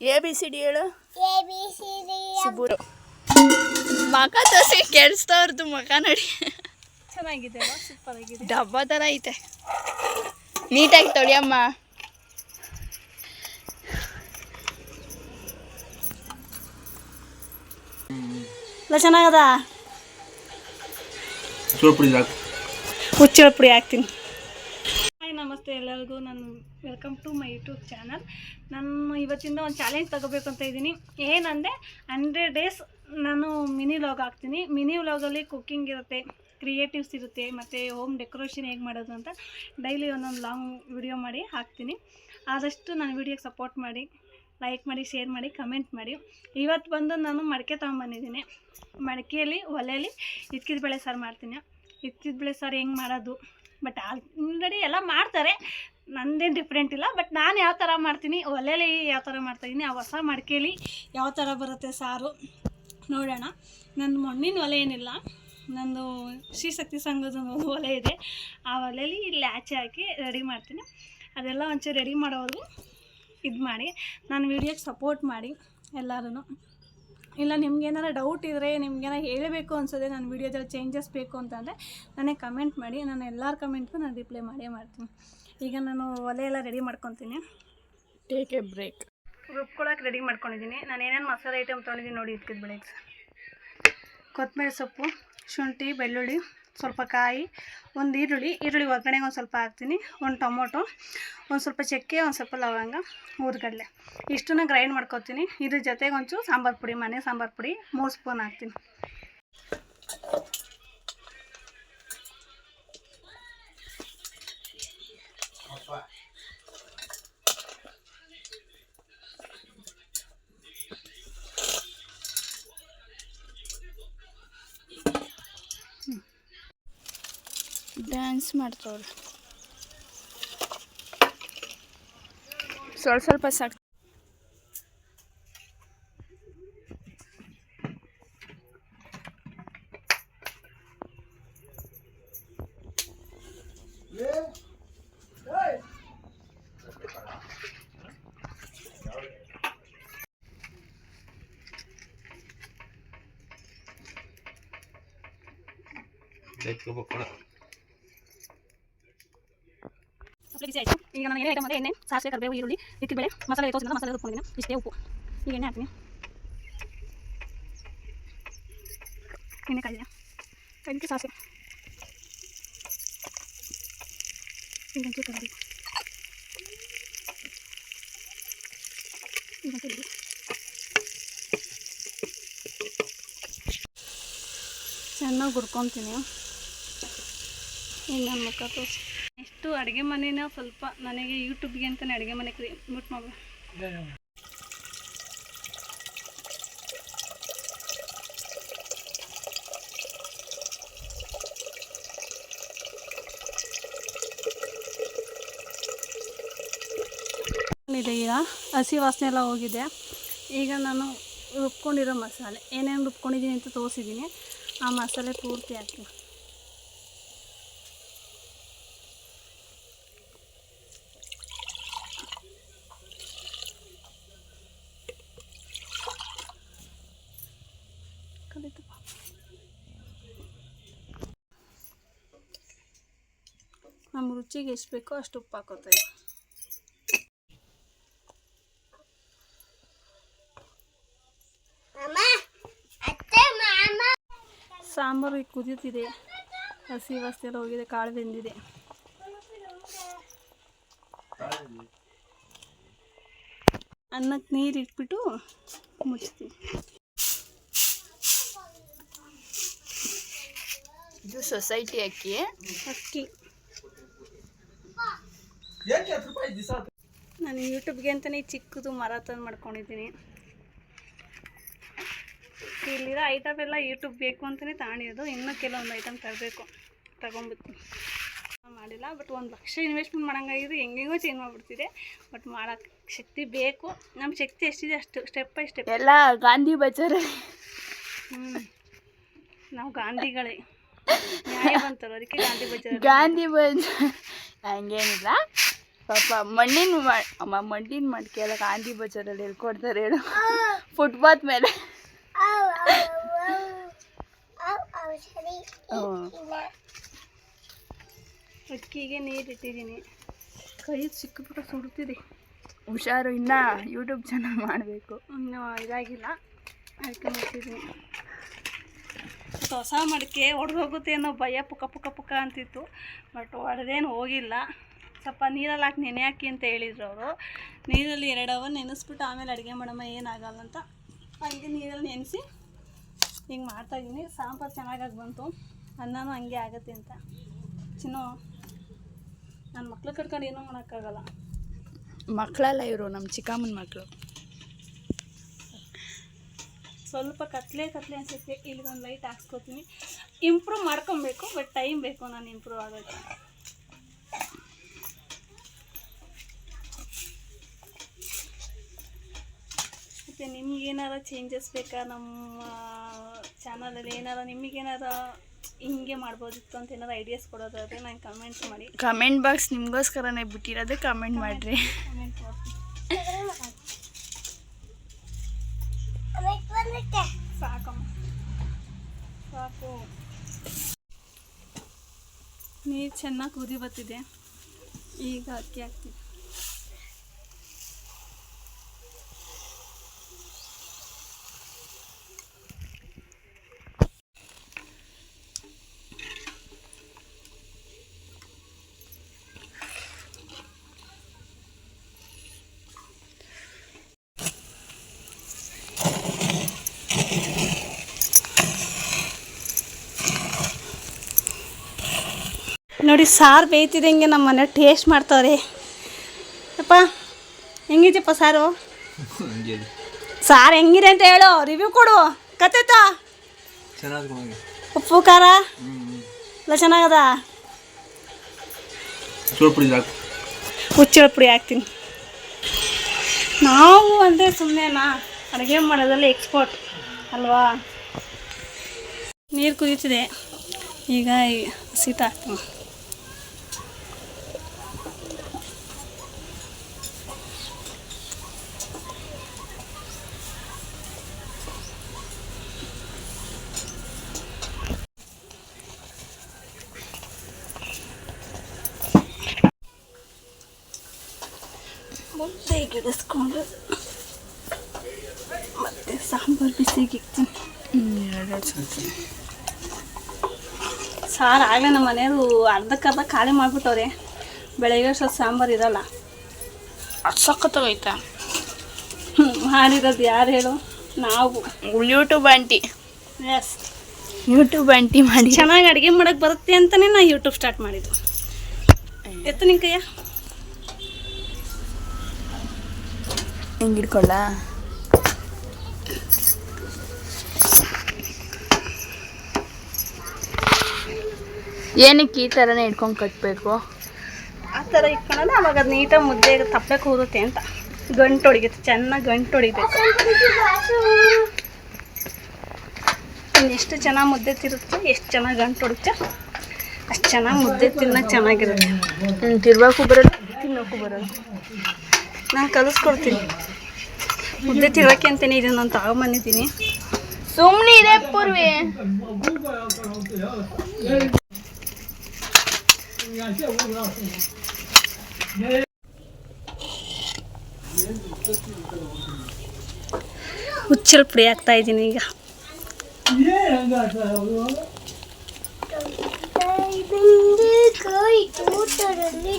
A B C D ಹೇಳು. A B C D ಸುಬ್ಬೂರು ಮಕ ತೋರಿಸಿ ಕೆಡಿಸ್ತವ್ರದ್ದು ಮಕ ನೋಡಿ. ಚೆನ್ನಾಗಿದೆ ಸೂಪರ್ ಆಗಿದೆ ಡಬ್ಬ ಥರ ಐತೆ. ನೀಟಾಗಿ ತೊಳಿಯಮ್ಮ. ಎಲ್ಲ ಚೆನ್ನಾಗದ? ಹುಚ್ಚಳ ಪುಡಿ ಹಾಕ್ತೀನಿ. ಹಾಯ್ ನಮಸ್ತೆ ಎಲ್ಲರಿಗೂ. ನಾನು welcome to my YouTube channel. ನಾನು ಇವತ್ತಿಂದ ಒಂದು ಚಾಲೆಂಜ್ ತಗೋಬೇಕು ಅಂತ ಇದ್ದೀನಿ. ಏನಂದರೆ ಹಂಡ್ರೆಡ್ ಡೇಸ್ ನಾನು ಮಿನಿ ವ್ಲಾಗ್ ಹಾಕ್ತೀನಿ. ಮಿನಿ ವ್ಲಾಗಲ್ಲಿ ಕುಕ್ಕಿಂಗ್ ಇರುತ್ತೆ ಕ್ರಿಯೇಟಿವ್ಸ್ ಇರುತ್ತೆ, ಮತ್ತು ಹೋಮ್ ಡೆಕೋರೇಷನ್ ಹೇಗೆ ಮಾಡೋದು ಅಂತ ಡೈಲಿ ಒಂದೊಂದು ಲಾಂಗ್ ವಿಡಿಯೋ ಮಾಡಿ ಹಾಕ್ತೀನಿ. ಆದಷ್ಟು ನಾನು ವಿಡಿಯೋಗೆ ಸಪೋರ್ಟ್ ಮಾಡಿ ಲೈಕ್ ಮಾಡಿ ಶೇರ್ ಮಾಡಿ ಕಮೆಂಟ್ ಮಾಡಿ. ಇವತ್ತು ಬಂದು ನಾನು ಮಡಕೆ ತೊಗೊಂಬಂದಿದ್ದೀನಿ. ಮಡಿಕೆಯಲ್ಲಿ, ಒಲೆಯಲ್ಲಿ ಇದ್ಕಿದ ಬೆಳೆ ಸಾರು ಮಾಡ್ತೀನಿ. ಇದ್ಕಿದ ಬೆಳೆ ಸಾರು ಹೆಂಗೆ ಮಾಡೋದು? ಬಟ್ ಆಲ್ರೆಡಿ ಎಲ್ಲ ಮಾಡ್ತಾರೆ. ನಂದೇನು ಡಿಫ್ರೆಂಟ್ ಇಲ್ಲ ಬಟ್ ನಾನು ಯಾವ ಥರ ಮಾಡ್ತೀನಿ ಒಲೆಯಲ್ಲಿ ಯಾವ ಥರ ಮಾಡ್ತಾಯಿದ್ದೀನಿ ಆ ಹೊಸ ಮಡಿಕೆಯಲ್ಲಿ ಯಾವ ಥರ ಬರುತ್ತೆ ಸಾರು ನೋಡೋಣ. ನನ್ನ ಮಣ್ಣಿನ ಒಲೆ ಏನಿಲ್ಲ, ನಂದು ಶ್ರೀಶಕ್ತಿ ಸಂಘದ ಒಂದು ಒಲೆ ಇದೆ, ಆ ಒಲೆಯಲ್ಲಿ ಇಲ್ಲಿ ಆಚೆ ಹಾಕಿ ರೆಡಿ ಮಾಡ್ತೀನಿ. ಅದೆಲ್ಲ ಒಂಚೂರು ರೆಡಿ ಮಾಡೋವರೆಗೂ ಇದು ಮಾಡಿ ನಾನು ವೀಡಿಯೋಗೆ ಸಪೋರ್ಟ್ ಮಾಡಿ ಎಲ್ಲರೂ ಇಲ್ಲ ನಿಮ್ಗೇನಾರ ಡೌಟ್ ಇದ್ದರೆ ನಿಮ್ಗೇನ ಹೇಳಬೇಕು ಅನ್ಸೋದೆ ನನ್ನ ವೀಡಿಯೋದಲ್ಲಿ ಚೇಂಜಸ್ ಬೇಕು ಅಂತಂದರೆ ನನಗೆ ಕಮೆಂಟ್ ಮಾಡಿ ನಾನು ಎಲ್ಲರ ಕಮೆಂಟ್ಗೂ ನಾನು ರಿಪ್ಲೈ ಮಾಡೇ ಮಾಡ್ತೀನಿ. ಈಗ ನಾನು ಒಲೆ ಎಲ್ಲ ರೆಡಿ ಮಾಡ್ಕೊತೀನಿ. ಟೇಕ್ ಎ ಬ್ರೇಕ್ ರುಬ್ಕೊಳಕ್ಕೆ ರೆಡಿ ಮಾಡ್ಕೊಂಡಿದ್ದೀನಿ. ನಾನು ಏನೇನು ಮಸಾಲೆ ಐಟಮ್ ತೊಗೊಂಡಿದ್ದೀನಿ ನೋಡಿ ಇದ್ಕಿದ ಬೆಳಗ್ಗೆ ಕೊತ್ತಂಬರಿ ಸೊಪ್ಪು ಶುಂಠಿ ಬೆಳ್ಳುಳ್ಳಿ. ಸ್ವಲ್ಪ ಕಾಯಿ, ಒಂದು ಈರುಳ್ಳಿ ಈರುಳ್ಳಿ ಒಗ್ಗರಣೆಗೆ ಒಂದು ಸ್ವಲ್ಪ ಹಾಕ್ತೀನಿ, ಒಂದು ಟೊಮೊಟೊ, ಒಂದು ಸ್ವಲ್ಪ ಚಕ್ಕೆ, ಒಂದು ಸ್ವಲ್ಪ ಲವಂಗ ಊದ್ಗಡಲೆ ಇಷ್ಟನ್ನ ಗ್ರೈಂಡ್ ಮಾಡ್ಕೊತೀನಿ. ಇದ್ರ ಜೊತೆಗೆ ಒಂಚೂರು ಸಾಂಬಾರು ಪುಡಿ, ಮನೆ ಸಾಂಬಾರು ಪುಡಿ, ಮೂರು ಸ್ಪೂನ್ ಹಾಕ್ತೀನಿ. ಡ್ಯಾನ್ಸ್ ಮಾಡ್ತವ್ರೆ. ಸ್ವಲ್ಪ ಸ್ವಲ್ಪ ಸಾಕು. ಬಿಸಿ ಆಯಿತು. ಈಗ ನಾನು ಏನೇ ಐಟಮ್ ಅಂದರೆ ಎಣ್ಣೆ, ಸಾಸಿವೆ, ಕರಿಬೇವು, ಈರುಳ್ಳಿ ಇಟ್ಟಿದ ಬೇಳೆ, ಮಸಾಲೆ ತೋರಿಸಿದ್ರೆ ಮಸಾಲೆ ರುಬ್ಕೊಂಡಿದ್ದೀನಿ ಇಷ್ಟೇ ಉಪ್ಪು. ಈಗ ಎಣ್ಣೆ ಹಾಕ್ತೀನಿ. ಎಣ್ಣೆ ಕಾಯಿದೆ ಅದಕ್ಕೆ ಸಾಸಿವೆ. ಈಗ ಒಂಚೂರು ಕರಿಬೇವು. ಈಗ ಒಂಚೂರು ಈರುಳ್ಳಿ. ಚೆನ್ನಾಗಿ ಹುರ್ಕೊತೀನಿ. ಈಗ ನನ್ನ ಮುಖ ತೋರಿಸಿ. ಎಷ್ಟು ಅಡುಗೆ ಮನೇನ ಸ್ವಲ್ಪ ನನಗೆ ಯೂಟ್ಯೂಬ್ಗೆ ಅಂತಲೇ ಅಡುಗೆ ಮನೆ ಕ್ರಿ ಮುಟ್ ಮಾಡಿ ಇದೆ ಈಗ. ಹಸಿ ವಾಸನೆ ಎಲ್ಲ ಹೋಗಿದೆ. ಈಗ ನಾನು ರುಬ್ಕೊಂಡಿರೋ ಮಸಾಲೆ. ಏನೇನು ರುಬ್ಕೊಂಡಿದ್ದೀನಿ ಅಂತ ತೋರಿಸಿದ್ದೀನಿ. ಆ ಮಸಾಲೆ ಪೂರ್ತಿ ಹಾಕ್ತೀನಿ ಕಲಿತಪ್ಪ ನಮ್ಮ ರುಚಿಗೆ ಎಷ್ಟು ಬೇಕೋ ಅಷ್ಟು ಉಪ್ಪು ಹಾಕೋತೀವಿ ಸಾಂಬಾರು ಈಗ ಕುದಿಯುತ್ತಿದೆ. ಹಸಿ ವಸ್ತಿ ಎಲ್ಲ ಹೋಗಿದೆ ಕಾಳು ಬೆಂದಿದೆ. ಅನ್ನಕ್ಕೆ ನೀರು ಇಟ್ಬಿಟ್ಟು ಮುಚ್ತೀವಿ ಇದು ಸೊಸೈಟಿ ಅಕ್ಕಿ. ಅಕ್ಕಿ. ನಾನು ಯೂಟ್ಯೂಬ್ಗೆ ಅಂತಲೇ ಚಿಕ್ಕದು ಮರ ತಂದು ಮಾಡ್ಕೊಂಡಿದ್ದೀನಿ. ಇಲ್ಲಿರೋ ಐಟಮ್ ಎಲ್ಲ ಯೂಟ್ಯೂಬ್ ಬೇಕು ಅಂತಲೇ ತಗೊಂಡಿರೋದು ಇನ್ನೂ ಕೆಲವೊಂದು ಐಟಮ್ ತರಬೇಕು. ತಗೊಂಬಿಡ್ತೀನಿ. ಮಾಡಿಲ್ಲ ಬಟ್ ಒಂದು ಲಕ್ಷ ಇನ್ವೆಸ್ಟ್ಮೆಂಟ್ ಮಾಡೋಂಗಾಗಿದ್ದು ಹೆಂಗೆಂಗೋ ಚೇಂಜ್ ಮಾಡಿಬಿಡ್ತಿದೆ. ಬಟ್ ಮಾಡೋಕ್ಕೆ ಶಕ್ತಿ ಬೇಕು. ನಮ್ಮ ಶಕ್ತಿ ಎಷ್ಟಿದೆ ಅಷ್ಟು ಸ್ಟೆಪ್ ಬೈ ಸ್ಟೆಪ್ ಎಲ್ಲ ಗಾಂಧಿ ಬಜಾರ್. ಹ್ಞೂ ನಾವು ಗಾಂಧಿಗಳೇ. ನ್ಯಾಯ ಬಂತಲ್ಲ ಅದಕ್ಕೆ ಗಾಂಧಿ ಬಜಾರ್. ಗಾಂಧಿ ಬಜಾರ್. ಹಂಗೇನಿಲ್ಲ. ಪಾಪ ಮಣ್ಣಿನ ಮಾ- ಅಮ್ಮ ಮಣ್ಣಿನ ಮಡಿಕೆ ಎಲ್ಲ ಗಾಂಧಿ ಬಜಾರಲ್ಲಿ ಹೇಳ್ಕೊಡ್ತಾರೆ ಕೊಡ್ತಾರೆ ಹೇಳು ಫುಟ್ಪಾತ್ ಮೇಲೆ. ಅವ್ ಅವ್ ಅವ್ ಅವ್ ಸರಿ. ಹ್ಮ್. ಅಕ್ಕಿಗೆ ನೀರು ಇಟ್ಟಿದ್ದೀನಿ. ಕೈ ಸಿಕ್ಕಿಬಿಟ್ಟು ಸುಡ್ತಿದೆ. ಹುಷಾರು ಇನ್ನ ಯೂಟ್ಯೂಬ್ ಚಾನಲ್ ಮಾಡಬೇಕು. ಇನ್ನೂ ಇದಾಗಿಲ್ಲ. ಅದಕ್ಕೆ ಮಾಡ್ತಿದ್ದೀನಿ ಹೊಸ ಮಡಿಕೆ ಒಡೆದೋಗುತ್ತೆ ಅನ್ನೋ ಭಯ ಪುಕ ಪುಕ ಪುಕ ಅಂತಿತ್ತು. ಬಟ್ ಒಡೆದೇನು ಹೋಗಿಲ್ಲ. ಸ್ವಲ್ಪ ನೀರಲ್ಲಿ ಹಾಕಿ ನೆನೆ ಹಾಕಿ ಅಂತ ಹೇಳಿದ್ರು ಅವರು. ನೀರಲ್ಲಿ ಎರಡು ಅವರ್ ನೆನೆಸ್ಬಿಟ್ಟು ಆಮೇಲೆ ಅಡುಗೆ ಮಾಡಮ್ಮ ಏನಾಗಲ್ಲ ಅಂತ ಹಂಗೆ ನೀರಲ್ಲಿ ನೆನೆಸಿ ಹಿಂಗೆ ಮಾಡ್ತಾಯಿದ್ದೀನಿ ಸಾಂಬಾರು ಚೆನ್ನಾಗಾಗಿ ಬಂತು. ಅನ್ನನೂ ಹಂಗೆ ಆಗುತ್ತೆ ಅಂತ. ಚಿನ್ನು ನನ್ನ ಮಕ್ಳು ಕಟ್ಕೊಂಡು ಏನೂ ಮಾಡೋಕ್ಕಾಗಲ್ಲ. ಮಕ್ಕಳೆಲ್ಲ ಇವರು ನಮ್ಮ ಚಿಕ್ಕಮ್ಮನ ಮಕ್ಕಳು ಸ್ವಲ್ಪ ಕತ್ಲೆ ಕತ್ಲೆ ಅನ್ಸುತ್ತೆ. ಇಲ್ಲಿ ಒಂದು ಲೈಟ್ ಹಾಕ್ಸ್ಕೊತೀನಿ. ಇಂಪ್ರೂವ್ ಮಾಡ್ಕೊಬೇಕು ಬಟ್ ಟೈಮ್ ಬೇಕು ನಾನು ಇಂಪ್ರೂವ್ ಆಗೋಕ್ಕೆ. ನಿಮ್ಗೇನಾರ ಚೇಂಜಸ್ ಬೇಕಾ ನಮ್ಮ ಚಾನಲಲ್ಲಿ ಏನಾರ ನಿಮಗೇನಾರ ಹಿಂಗೆ ಮಾಡ್ಬೋದಿತ್ತು ಅಂತ ಏನಾರ ಐಡಿಯಾಸ್ ಕೊಡೋದಾದ್ರೆ ನಂಗೆ ಕಮೆಂಟ್ ಮಾಡಿ. ಕಮೆಂಟ್ ಬಾಕ್ಸ್ ನಿಮಗೋಸ್ಕರನೇ ಬಿಟ್ಟಿರೋದು ಕಮೆಂಟ್ ಮಾಡಿರಿ. ಕಮೆಂಟ್ ಮಾಡ್ತೀನಿ ಸಾಕಮ್ಮ ಸಾಕು. ನೀರು ಚೆನ್ನಾಗಿ ಕುದಿ ಬರ್ತಿದೆ. ಈಗ ಅಕ್ಕಿ ಹಾಕ್ತೀನಿ. ನೋಡಿ ಸಾರು ಬೇಯ್ತಿದ್ದಂಗೆ ನಮ್ಮ ಮನೆ ಟೇಸ್ಟ್ ಮಾಡ್ತಾವ್ರಿ. ಅಪ್ಪ, ಹೆಂಗಿದೆಯಪ್ಪ ಸಾರು? ಸಾರು ಹೆಂಗಿದೆ ಅಂತ ಹೇಳು ರಿವ್ಯೂ ಕೊಡು. ಕತ್ತೈತಾ ಉಪ್ಪು, ಖಾರ? ಎಲ್ಲ ಚೆನ್ನಾಗದ? ಹುಚ್ಚಳ ಪುಡಿ ಹಾಕ್ತೀನಿ. ನಾವು ಅಂದರೆ ಸುಮ್ಮನೆನಾ ಅಡುಗೆ ಮಾಡೋದ್ರಲ್ಲಿ ಎಕ್ಸ್ಪೋರ್ಟ್ ಅಲ್ವಾ? ನೀರು ಕುದೀತಿದೆ. ಈಗ ಹಸಿಟ್ಟು ಹಾಕ್ತೀನಿ ಮುದ್ದೆ ಗಿಡಿಸ್ಕೊಂಡು ಮತ್ತೆ ಸಾಂಬಾರು ಬಿಸಿಗೆ ಇಕ್ತೀನಿ ಸಾರು ಆಗಲೇ ನಮ್ಮ ಮನೆಯವರು ಅರ್ಧಕ್ಕರ್ಧ ಖಾಲಿ ಮಾಡಿಬಿಟ್ಟವ್ರೆ. ಬೆಳಗ್ಗೆ ಸ್ವಲ್ಪ ಸಾಂಬಾರು ಇರಲ್ಲ. ಸಖತ್ತಾಗೈತಾ ಹ್ಮ್, ಮಾಡಿರೋದು ಯಾರು ಹೇಳು? ನಾವು. YouTube aunty yes YouTube aunty ಮಾಡಿ. ಚೆನ್ನಾಗಿ ಅಡುಗೆ ಮಾಡೋಕ್ಕೆ ಬರುತ್ತೆ ಅಂತಲೇ ನಾ ಯೂಟ್ಯೂಬ್ ಸ್ಟಾರ್ಟ್ ಮಾಡಿದ್ದು. ಎತ್ತು ನಿಂಕಯ್ಯ? ಕೈಯ ಹಿಂಗೆ ಹಿಡ್ಕೊಳ್ಳ ಏನಕ್ಕೆ ಈ ಥರನೇ ಇಟ್ಕೊಂಡು ಕಟ್ಟಬೇಕು ಆ ಥರ ಇಟ್ಕೊಂಡ್ರೆ ಅವಾಗ ಅದು ನೀಟಾಗಿ ಮುದ್ದೆ ತಪ್ಪಲೆ ಕೂರುತ್ತೆ ಅಂತ. ಗಂಟು ಹೊಡಿಗುತ್ತೆ ಚೆನ್ನಾಗಿ ಗಂಟು ಹೊಡಿಬೇಕು ಇನ್ನು ಎಷ್ಟು ಚೆನ್ನಾಗಿ ಮುದ್ದೆ ತಿರುತ್ತೆ ಎಷ್ಟು ಚೆನ್ನಾಗಿ ಗಂಟು ಹೊಡುತ್ತೆ ಅಷ್ಟು ಚೆನ್ನಾಗಿ ಮುದ್ದೆ ತಿನ್ನೋಕೆ ಚೆನ್ನಾಗಿರುತ್ತೆ. ತಿರ್ಬೇಕು ಬರೋದು ತಿನ್ನೋಕ್ಕೂ ಬರೋದು ನಾನು ಕಲಿಸ್ಕೊಡ್ತೀನಿ. ಮುದ್ದೆ ತಿನ್ನೋಕೆ ಅಂತಾನೆ ಇದನ್ನು ನಾನು ತಗೊಂಬಂದಿದ್ದೀನಿ. ಸುಮ್ಮನೆ ಇದೆ ಪೂರ್ವಿ. ಹುಚ್ಚಲ್ ಪುಡಿ ಆಗ್ತಾ ಇದ್ದೀನಿ ಈಗ. ಇದೊಂದು ಕೈ ತೋಟದಲ್ಲಿ